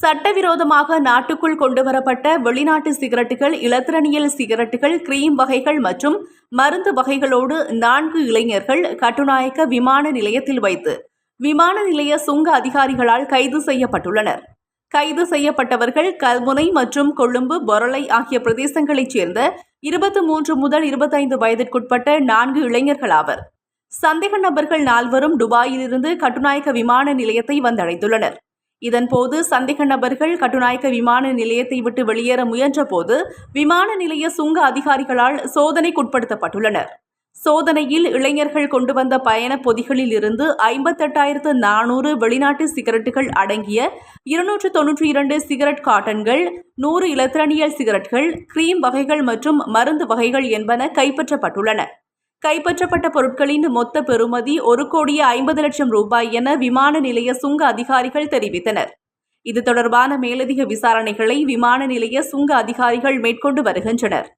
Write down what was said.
சட்டவிரோதமாக நாட்டுக்குள் கொண்டுவரப்பட்ட வெளிநாட்டு சிகரெட்டுகள் இலத்திரனியல் சிகரெட்டுகள் கிரீம் வகைகள் மற்றும் மருந்து வகைகளோடு நான்கு இளைஞர்கள் கட்டுநாயக்க விமான நிலையத்தில் வைத்து விமான நிலைய சுங்க அதிகாரிகளால் கைது செய்யப்பட்டுள்ளனர். கைது செய்யப்பட்டவர்கள் கல்முனை மற்றும் கொழும்பு பொரளை ஆகிய பிரதேசங்களைச் சேர்ந்த இருபத்தி மூன்று முதல் இருபத்தைந்து வயதிற்குட்பட்ட நான்கு இளைஞர்கள் ஆவர். சந்தேக நபர்கள் நால்வரும் துபாயிலிருந்து கட்டுநாயக்க விமான நிலையத்தை வந்தடைந்துள்ளனர். இதன்போது சந்தேக நபர்கள் கட்டுநாயக்க விமான நிலையத்தை விட்டு வெளியேற முயன்றபோது விமான நிலைய சுங்க அதிகாரிகளால் சோதனைக்குட்படுத்தப்பட்டுள்ளனர். சோதனையில் இளைஞர்கள் கொண்டு வந்த பயண பொதிகளில் இருந்து ஐம்பத்தெட்டாயிரத்து நானூறு வெளிநாட்டு சிகரெட்டுகள் அடங்கிய இருநூற்று தொன்னூற்றி இரண்டு சிகரெட் காட்டன்கள் நூறு இலத்திரனியல் சிகரெட்கள் கிரீம் வகைகள் மற்றும் மருந்து வகைகள் என்பன கைப்பற்றப்பட்டுள்ளன. கைப்பற்றப்பட்ட பொருட்களின் மொத்த பெறுமதி ஒரு கோடியே ஐம்பது லட்சம் ரூபாய் என விமான நிலைய சுங்க அதிகாரிகள் தெரிவித்தனர். இது தொடர்பான மேலதிக விசாரணைகளை விமான நிலைய சுங்க அதிகாரிகள் மேற்கொண்டு வருகின்றனர்.